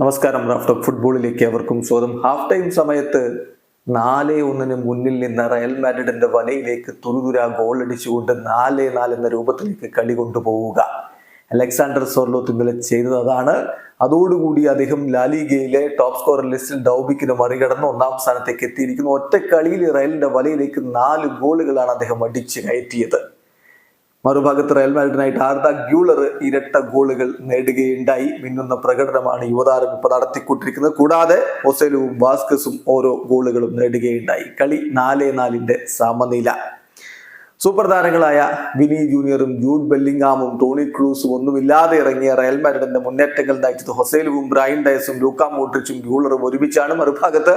നമസ്കാരം റാഫ്റ്റർ ഫുട്ബോളിലേക്ക് അവർക്കും സ്വാഗതം. ഹാഫ് ടൈം സമയത്ത് നാല് ഒന്നിന് മുന്നിൽ നിന്ന് റയൽ മാഡ്രിഡിന്റെ വലയിലേക്ക് തുരുതുര ഗോൾ അടിച്ചുകൊണ്ട് നാല് നാല് എന്ന രൂപത്തിലേക്ക് കളി കൊണ്ടുപോവുക. അലക്സാണ്ടർ സോർലോ ഇന്നലെ ചെയ്തത് അതാണ്. അതോടുകൂടി അദ്ദേഹം ലാലിഗയിലെ ടോപ്പ് സ്കോറർ ലിസ്റ്റിൽ ഡൗബിക്കിനെ മറികടന്ന് ഒന്നാം സ്ഥാനത്തേക്ക് എത്തിയിരിക്കുന്നു. ഒറ്റ കളിയിൽ റയലിന്റെ വലയിലേക്ക് നാല് ഗോളുകളാണ് അദ്ദേഹം അടിച്ച് കയറ്റിയത്. മറുഭാഗത്ത് റയൽ മാഡ്രിഡിനായിട്ട് ആർദ ഗ്യൂളർ ഇരട്ട ഗോളുകൾ നേടുകയുണ്ടായി. മിന്നുന്ന പ്രകടനമാണ് യുവതാരം ഇപ്പോൾ നടത്തിക്കൊണ്ടിരിക്കുന്നത്. കൂടാതെ ഒസേലുവും വാസ്കസും ഓരോ ഗോളുകളും നേടുകയുണ്ടായി. കളി നാല് നാലിന്റെ സമനില. സൂപ്പർ താരങ്ങളായ വിനി ജൂനിയറും ജൂഡ് ബെല്ലിംഗാമും ടോണി ക്രൂസും ഒന്നുമില്ലാതെ ഇറങ്ങിയ റയൽ മാഡ്രിഡിന്റെ മുന്നേറ്റങ്ങൾ നയിച്ചത് ഹൊസേലുവും ബ്രൈൻ ഡയസും ലൂക്ക മോട്രിച്ചും ഗ്യൂളറും ഒരുമിച്ചാണ്. മറുഭാഗത്ത്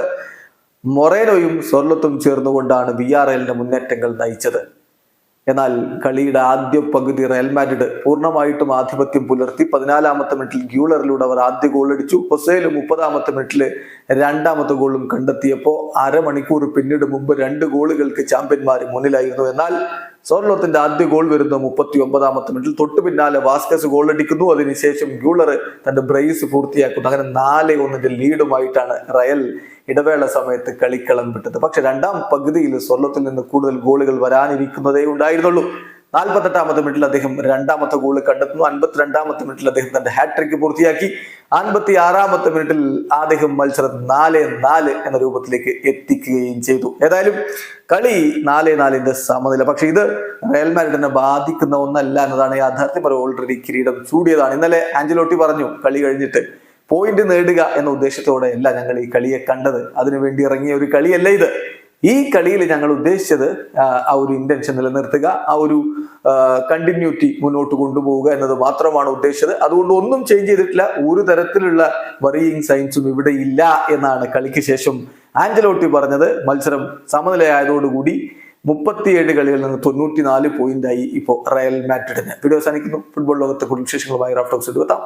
മൊറേനോയും സ്വർലത്തും ചേർന്നുകൊണ്ടാണ് ബി ആർ എല്ലിന്റെ മുന്നേറ്റങ്ങൾ നയിച്ചത്. എന്നാൽ കളിയുടെ ആദ്യ പകുതി റയൽ മാഡ്രിഡ് പൂർണമായിട്ടും ആധിപത്യം പുലർത്തി പതിനാലാമത്തെ മിനിറ്റിൽ ഗ്യൂളറിലൂടെ അവർ ആദ്യ ഗോൾ അടിച്ചു. ഹൊസേൽ മുപ്പതാമത്തെ മിനിറ്റിൽ രണ്ടാമത്തെ ഗോളും കണ്ടെത്തിയപ്പോൾ അരമണിക്കൂർ പിന്നീട് മുമ്പ് രണ്ട് ഗോളുകൾക്ക് ചാമ്പ്യന്മാർ മുന്നിലായിരുന്നു. എന്നാൽ സോർലോത്തിന്റെ ആദ്യ ഗോൾ വരുന്ന മുപ്പത്തി ഒമ്പതാമത്തെ മിനിറ്റിൽ തൊട്ടു പിന്നാലെ വാസ്കസ് ഗോൾ അടിക്കുന്നു. അതിനുശേഷം ഗ്യൂളർ തന്റെ ബ്രേസ് പൂർത്തിയാക്കുന്നു. അങ്ങനെ നാല് ഒന്നിന്റെ ലീഡുമായിട്ടാണ് റയൽ ഇടവേള സമയത്ത് കളിക്കളം വിട്ടത്. പക്ഷെ രണ്ടാം പകുതിയിൽ സ്വർണത്തിൽ നിന്ന് കൂടുതൽ ഗോളുകൾ വരാനിരിക്കുന്നതേ ഉണ്ടായിരുന്നുള്ളൂ. നാൽപ്പത്തെട്ടാമത്തെ മിനിറ്റിൽ അദ്ദേഹം രണ്ടാമത്തെ ഗോൾ കണ്ടെത്തുന്നു. അൻപത്തിരണ്ടാമത്തെ മിനിറ്റിൽ അദ്ദേഹം തന്റെ ഹാട്രിക് പൂർത്തിയാക്കി. അൻപത്തി ആറാമത്തെ മിനിറ്റിൽ അദ്ദേഹം മത്സരം നാല് നാല് എന്ന രൂപത്തിലേക്ക് എത്തിക്കുകയും ചെയ്തു. ഏതായാലും കളി നാല് നാലിന്റെ സമനില. പക്ഷെ ഇത് റയൽ മാഡ്രിഡിനെ ബാധിക്കുന്ന ഒന്നല്ല എന്നതാണ് യാഥാർത്ഥ്യം അവർ ഓൾറെഡി കിരീടം ചൂടിയതാണ്. ഇന്നലെ ആഞ്ചലോട്ടി പറഞ്ഞു കളി കഴിഞ്ഞിട്ട് പോയിന്റ് നേടുക എന്ന ഉദ്ദേശത്തോടെ അല്ല ഞങ്ങൾ ഈ കളിയെ കണ്ടത്. അതിനുവേണ്ടി ഇറങ്ങിയ ഒരു കളിയല്ല ഇത്? ഈ കളിയിൽ ഞങ്ങൾ ഉദ്ദേശിച്ചത് ആ, ഒരു ഇന്റൻഷൻ നിലനിർത്തുക ആ ഒരു കണ്ടിന്യൂറ്റി മുന്നോട്ട് കൊണ്ടുപോവുക എന്നത് മാത്രമാണ് ഉദ്ദേശിച്ചത്. അതുകൊണ്ട് ഒന്നും ചേഞ്ച് ചെയ്തിട്ടില്ല. ഒരു തരത്തിലുള്ള വറിയിങ് സയൻസും ഇവിടെ ഇല്ല എന്നാണ് കളിക്ക് ശേഷം ആഞ്ചലോട്ടി പറഞ്ഞത്. മത്സരം സമനിലയായതോടുകൂടി മുപ്പത്തിയേഴ് കളികളിൽ നിന്ന് തൊണ്ണൂറ്റിനാല് പോയിന്റായി ഇപ്പോൾ റയൽ മാഡ്രിഡിന്. വീഡിയോ അവസാനിക്കുന്നു. ഫുട്ബോൾ ലോകത്തെ കുടുംബ വിശേഷങ്ങളുമായി റാഫ്റ്റോക്സ് എടുത്താം